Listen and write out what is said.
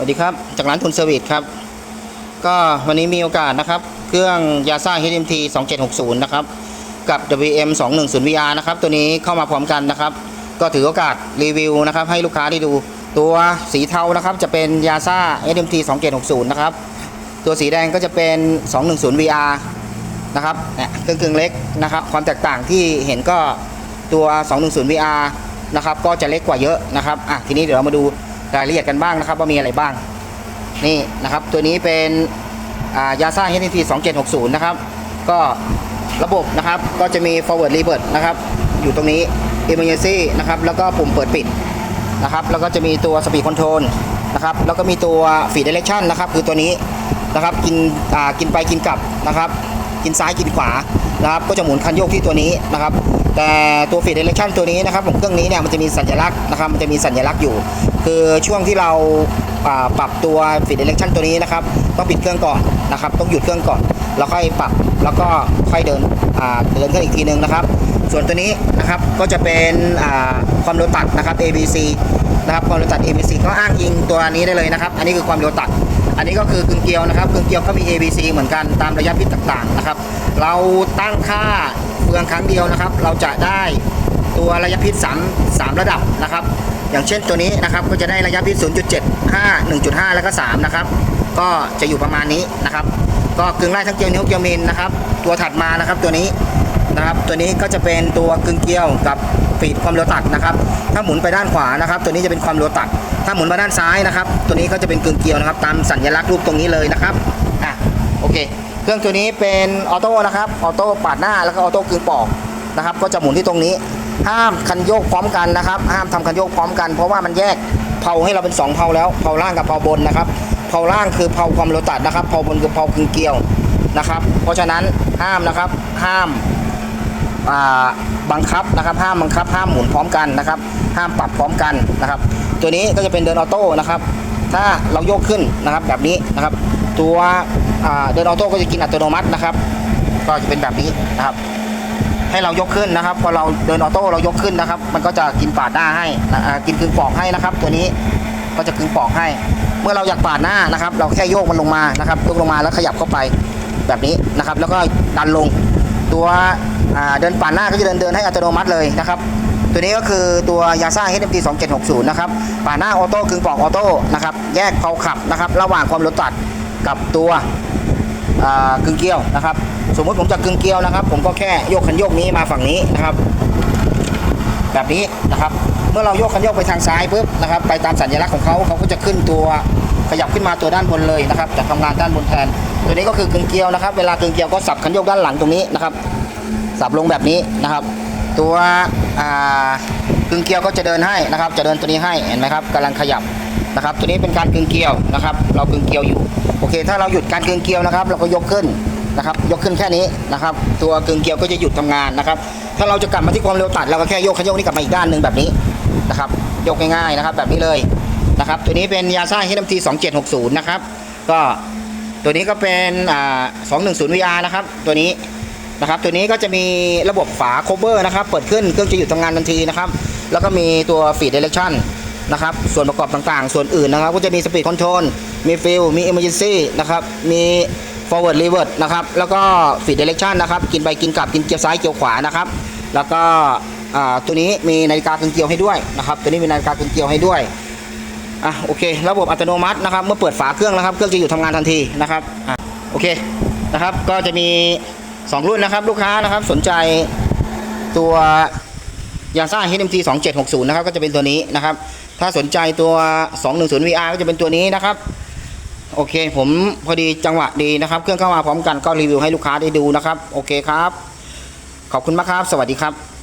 สวัสดีครับ จากร้านทุนเซอร์วิสครับ ก็วันนี้มีโอกาสนะครับ เครื่องยาซ่า HMT 2760 นะครับ กับ WM 210 VR นะครับ ตัวนี้เข้ามาพร้อมกันนะครับ ก็ถือโอกาสรีวิวนะครับ ให้ลูกค้าได้ดูตัวสีเทานะครับ จะเป็นยาซ่า HMT 2760 นะครับ ตัวสีแดงก็จะเป็น 210 VR นะครับเนี่ยเครื่องกึ่งเล็กนะครับ ความแตกต่างที่เห็นก็ตัว 210 VR นะครับ ก็จะเล็กกว่าเยอะนะครับ อะ ทีนี้เดี๋ยวเรามาดู รายละเอียดกันบ้างนะครับ ว่ามีอะไรบ้าง นี่นะครับ ตัวนี้เป็นยาซ่า HTT 2760 นะครับ ก็ระบบนะครับก็จะมี forward revert นะครับ อยู่ตรงนี้ emergency นะครับ แล้วก็ปุ่มเปิดปิดนะครับ แล้วก็จะมีตัว speed control นะครับ แล้วก็มีตัว feed direction นะครับ คือตัวนี้นะครับ กินอ่ากินไปกินกลับนะครับ กินซ้ายกินขวานะครับ ก็จะหมุนคันโยกที่ตัวนี้นะครับ แต่ตัว feed direction ตัวนี้นะครับผมเครื่องนี้เนี่ยมันจะมีสัญลักษณ์นะครับมันจะมีสัญลักษณ์อยู่ คือช่วงที่เราปรับตัว feed direction ตัวนี้นะครับต้องปิดเครื่องก่อนนะครับต้องหยุดเครื่องก่อนแล้วค่อยปรับแล้วก็ค่อยเดินเดินเครื่องอีกทีนึงนะครับ ส่วนตัวนี้นะครับก็จะเป็นความเร็วตัดนะครับ ABC นะครับความเร็วตัด ABC ก็อ้างอิงตัวนี้ได้เลยนะครับ อันนี้คือความเร็วตัด อันนี้ก็คือกึ่งเกลียวนะครับกึ่งเกลียวก็มี ABC เหมือนกันตามระยะพิษต่างๆนะครับ เราตั้งค่า เฟืองครั้งเดียวนะครับ เราจะได้ตัวระยะพิษ3 3ระดับนะครับ อย่างเช่นตัวนี้นะครับก็จะได้ระยะพิษ0.75 1.5 แล้วก็3นะครับ ก็จะอยู่ประมาณนี้นะครับ ก็กึ่งไล่ทั้งเกลียวนิ้วเกลียวมินนะครับ ตัวถัดมานะครับตัวนี้นะครับ ตัวนี้ก็จะเป็นตัวกึ่งเกลียวกับฟีดความเร็วตัดนะครับ ถ้าหมุนไปด้านขวานะครับ ตัวนี้จะเป็นความเร็วตัด ถ้าหมุนมาด้านซ้ายนะครับ ตัวนี้ก็จะเป็นกึ่งเกลียวนะครับ ตามสัญลักษณ์รูปตรงนี้เลยนะครับ อะ โอเค เครื่องตัวนี้เป็นออโต้นะครับออโต้ปาดหน้าแล้วก็ออโต้กึ่งปอกนะครับ ก็จะหมุนที่ตรงนี้ ห้ามคันโยกพร้อมกันนะครับ ห้ามทำคันโยกพร้อมกันเพราะว่ามันแยกเพาให้เราเป็นสองเพาแล้วเพาล่างกับเพาบนนะครับเพาล่างคือเพาความเร็วตัดนะครับเพาบนคือเพากึ่งเกลียวนะครับ เพราะฉะนั้นห้ามนะครับห้ามบังคับนะครับ ห้ามบังคับ ห้ามหมุนพร้อมกันนะครับ ห้ามปรับพร้อมกันนะครับ ตัวนี้ก็จะเป็นเดินออโต้นะครับ ถ้าเราโยกขึ้นนะครับแบบนี้นะครับ ตัวเดินออโต้ก็จะกินอัตโนมัตินะครับ ก็จะเป็นแบบนี้นะครับ ให้เรายกขึ้นนะครับ พอเราเดินออโต้เรายกขึ้นนะครับ มันก็จะกินปาดหน้าให้กินกึ่งปอกให้นะครับ ตัวนี้ก็จะกึ่งปอกให้ เมื่อเราอยากปาดหน้านะครับ เราแค่โยกมันลงมานะครับยกลงมาแล้วขยับเข้าไปแบบนี้นะครับ แล้วก็ดันลงตัวเดินปาดหน้าก็จะเดินเดินให้อัตโนมัติเลยนะครับตัวนี้ก็คือตัวยาซ่า HMT 2760 นะครับปาดหน้าออโต้กึ่งปอกออโต้นะครับ แยกเพาขับนะครับ ระหว่างความเร็วตัด กับตัวกึ่งเกลียวนะครับ สมมติผมจะกึ่งเกลียวนะครับ ผมก็แค่โยกคันโยกนี้มาฝั่งนี้นะครับ แบบนี้นะครับ เมื่อเราโยกคันโยกไปทางซ้ายปุ๊บนะครับ ไปตามสัญลักษณ์ของเขาเขาก็จะขึ้นตัวขยับขึ้นมาตัวด้านบนเลยนะครับจะทำงานด้านบนแทน ตัวนี้ก็คือกึ่งเกลียวนะครับ เวลากึ่งเกลียวก็สับคันโยกด้านหลังตรงนี้นะครับ สับลงแบบนี้นะครับ ตัวกึ่งเกลียวก็จะเดินให้นะครับ จะเดินตัวนี้ให้เห็นไหมครับกำลังขยับ นะครับ ตัวนี้เป็นการกึ่งเกลียวนะครับ เรากึ่งเกลียวอยู่ โอเค ถ้าเราหยุดการกึ่งเกลียวนะครับ เราก็ยกขึ้นนะครับ ยกขึ้นแค่นี้นะครับ ตัวกึ่งเกลียวก็จะหยุดทำงานนะครับ ถ้าเราจะกลับมาที่ความเร็วตัด เราก็แค่โยกขยกนี้กลับมาอีกด้านหนึ่งแบบนี้นะครับ ยกง่ายๆนะครับ แบบนี้เลยนะครับ ตัวนี้เป็นยาซ่า HMT 2760นะครับ ก็ตัวนี้ก็เป็นอ่า210 VR นะครับ ตัวนี้นะครับตัวนี้ก็จะมีระบบฝาโคเวอร์นะครับ เปิดขึ้นเครื่องจะหยุดทำงานทันทีนะครับ แล้วก็มีตัวฟีดเดเรคชั่น นะครับ ส่วนประกอบต่างๆ ส่วนอื่นนะครับ ก็จะมีสปีดคอนโทรลมีฟิลมี emergency นะครับ มี forward reverse นะครับ แล้วก็ฟีดเดเรคชั่นนะครับ กินไปกินกลับกินเกียวซ้ายเกียวขวานะครับ แล้วก็ตัวนี้มีนาฬิกากึ่งเกียวให้ด้วยนะครับ ตัวนี้มีนาฬิกากึ่งเกียวให้ด้วยอะโอเค ระบบอัตโนมัตินะครับ เมื่อเปิดฝาเครื่องนะครับ เครื่องจะหยุดทำงานทันทีนะครับอะโอเคนะครับ ก็จะมี 2 รุ่นนะครับ ลูกค้านะครับ สนใจตัว ยาซ่า HMC 2760 นะครับ ก็จะเป็นตัวนี้นะครับ ถ้าสนใจตัว 210 VR ก็จะเป็นตัวนี้นะครับ โอเค ผมพอดีจังหวะดีนะครับ เครื่องเข้ามาพร้อมกันก็รีวิวให้ลูกค้าได้ดูนะครับ โอเคครับ ขอบคุณมากครับ สวัสดีครับ